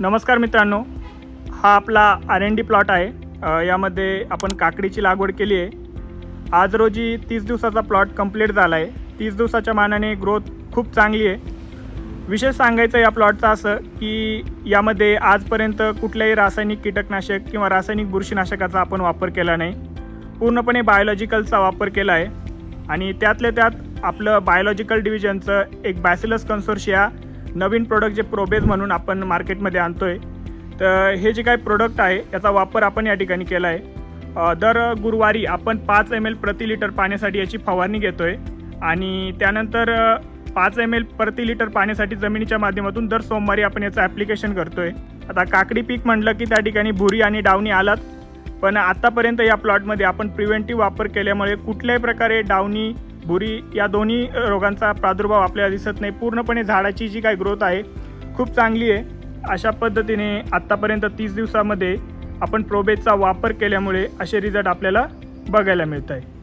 नमस्कार मित्रांनो. हा आपला आर एन डी प्लॉट आहे. यामध्ये आपण काकडीची लागवड केली आहे. आज रोजी तीस दिवसाचा प्लॉट कंप्लीट झाला आहे तीस दिवसाच्या मानाने ग्रोथ खूप चांगली आहे. विशेष सांगायचं या प्लॉटचं असं की यामध्ये आजपर्यंत कुठल्याही रासायनिक कीटकनाशक किंवा रासायनिक बुरशीनाशकाचा आपण वापर केला नाही. पूर्णपणे बायोलॉजिकलचा वापर केला आहे. आणि त्यातल्या त्यात आपलं बायोलॉजिकल डिव्हिजनचं एक बॅसिलस कन्सोर्शिया नवीन प्रोडक्ट जे प्रोबेज म्हणून आपण मार्केटमध्ये आणतो आहे तर हे जे काही प्रोडक्ट आहे याचा वापर आपण या ठिकाणी केला आहे दर गुरुवारी आपण पाच एम एल प्रति लिटर पाण्यासाठी याची फवारणी घेतो आहे आणि त्यानंतर पाच एम एल प्रति लिटर पाण्यासाठी जमिनीच्या माध्यमातून दर सोमवारी आपण याचं ॲप्लिकेशन करतो आहे आता काकडी पीक म्हटलं की त्या ठिकाणी भुरी आणि डावणी आलात पण आत्तापर्यंत या प्लॉटमध्ये आपण प्रिव्हेंटिव्ह वापर केल्यामुळे कुठल्याही प्रकारे डावणी भुरी या दोन्ही रोगांचा प्रादुर्भाव आपल्याला दिसत नाही. पूर्णपणे झाडाची जी काय ग्रोथ आहे खूप चांगली आहे. अशा पद्धतीने आत्तापर्यंत तीस दिवसामध्ये आपण प्रोबेजचा वापर केल्यामुळे असे रिझल्ट आपल्याला बघायला मिळत आहे